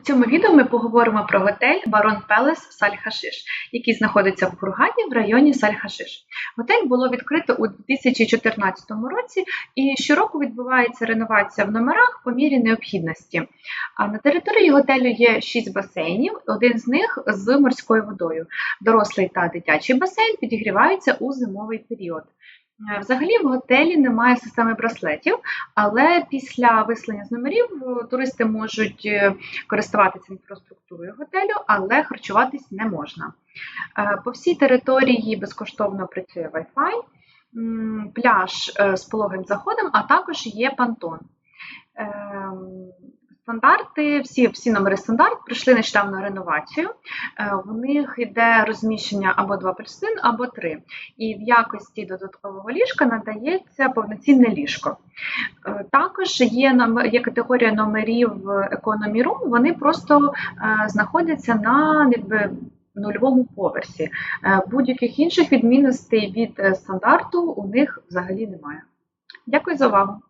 У цьому відео ми поговоримо про готель Барон Пелес Саль-Хашиш, який знаходиться в Хургаді в районі Саль-Хашиш. Готель було відкрито у 2014 році, і щороку відбувається реновація в номерах по мірі необхідності. А на території готелю є 6 басейнів, один з них з морською водою. Дорослий та дитячий басейн підігріваються у зимовий період. Е, Взагалі в готелі немає системи браслетів, але після виселення з номерів е, туристи можуть е, користуватися інфраструктурою готелю, але харчуватись не можна. По всій території безкоштовно працює Wi-Fi, пляж з пологим заходом, а також є пантон. Стандарти, всі, всі номери стандарт пройшли нещодавно реновацію. Е, В них йде розміщення або 2 плюс 1, або 3. І в якості додаткового ліжка надається повноцінне ліжко. Е, Також є, є категорія номерів Economy Room, вони просто е, знаходяться на якби, нульовому поверсі. Будь-яких інших відмінностей від стандарту у них взагалі немає. Дякую за увагу!